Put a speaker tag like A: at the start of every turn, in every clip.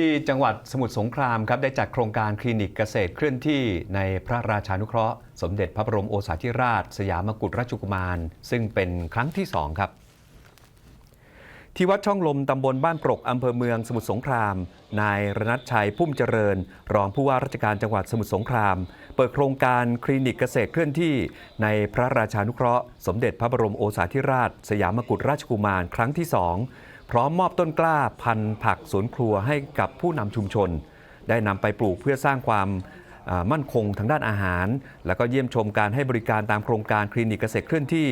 A: ที่จังหวัดสมุทรสงครามครับได้จัดโครงการคลินิกเกษตรเคลื่อนที่ในพระราชานุเคราะห์ สมเด็จพระบรมโอษาธิราช สยามกุฎราชกุมาร ซึ่งเป็นครั้งที่2ครับ ที่วัดช่องลมตำบลบ้านปรกอำเภอเมืองสมุทรสงคราม นายรณัชชัยพุ่มเจริญ รองผู้ว่าราชการจังหวัดสมุทรสงคราม เปิดโครงการคลินิกเกษตรเคลื่อนที่ ในพระราชานุเคราะห์ สมเด็จพระบรมโอษาธิราช สยามกุฎราชกุมาร ครั้งที่2 พร้อมมอบต้นกล้าพันธุ์ผักสวนครัวให้กับผู้นำชุมชน ได้นำไปปลูกเพื่อสร้างความมั่นคงทางด้านอาหาร แล้วก็เยี่ยมชมการให้บริการตามโครงการคลินิกเกษตรเคลื่อนที่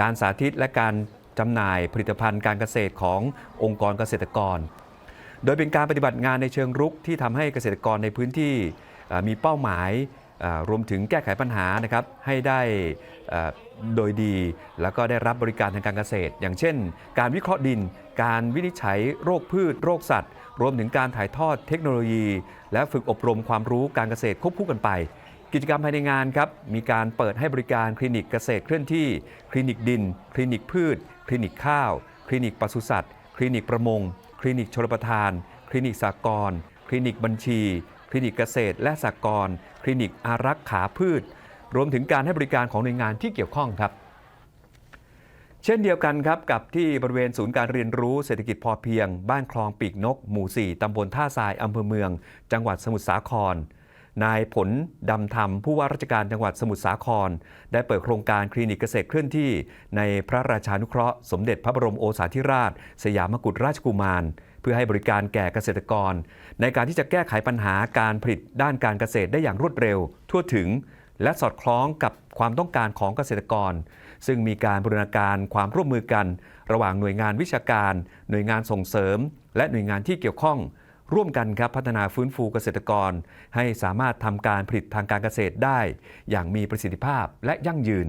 A: การสาธิตและการจำหน่ายผลิตภัณฑ์การเกษตรขององค์กรเกษตรกร โดยเป็นการปฏิบัติงานในเชิงรุกที่ทำให้เกษตรกรในพื้นที่มีเป้าหมาย รวมถึงแก้ไขปัญหานะครับให้ได้โดยดี แล้วก็ได้รับบริการทางการเกษตร อย่างเช่น การวิเคราะห์ดิน การวินิจฉัยโรคพืช โรคสัตว์ รวมถึงการถ่ายทอดเทคโนโลยี และฝึกอบรมความรู้การเกษตรควบคู่กันไป กิจกรรมภายในงานครับมีการเปิดให้บริการคลินิกเกษตรเคลื่อนที่ คลินิกดิน คลินิกพืช คลินิกข้าว คลินิกปศุสัตว์ คลินิกประมง คลินิกชลประทาน คลินิกสากลคลินิกบัญชี ลินิกเกษตรและสากลคลินิกอารักขาพืช รวมถึงการให้บริการของหน่วยงานที่เกี่ยวข้องครับ เช่นเดียวกันครับกับที่บริเวณศูนย์การเรียนรู้เศรษฐกิจพอเพียง บ้านคลองปีกนก หมู่ 4 ตำบลท่าทรายอำเภอเมือง จังหวัดสมุทรสาคร นายผลดำธรรม ผู้ว่าราชการจังหวัดสมุทรสาคร ได้เปิดโครงการคลินิกเกษตรเคลื่อนที่ ในพระราชานุเคราะห์ สมเด็จพระบรมโอษาธิราช สยามกุฎราชกุมาร เพื่อให้บริการแก่เกษตรกร ในการที่จะแก้ไขปัญหาการผลิตด้านการเกษตรได้อย่างรวดเร็ว ทั่วถึง และสอดคล้องกับความต้องการของเกษตรกร ซึ่งมีการบูรณาการความร่วมมือกัน ระหว่างหน่วยงานวิชาการ หน่วยงานส่งเสริม และหน่วยงานที่เกี่ยวข้อง ร่วมกันครับพัฒนาฟื้นฟูเกษตรกร ให้สามารถทำการผลิตทางการเกษตรได้ อย่างมีประสิทธิภาพและยั่งยืน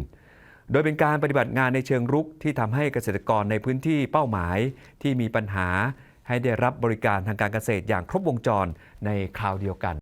A: โดยเป็นการปฏิบัติงานในเชิงรุกที่ทำให้เกษตรกรในพื้นที่เป้าหมาย ที่มีปัญหาให้ได้รับบริการทางการเกษตรอย่างครบวงจรในคราวเดียวกัน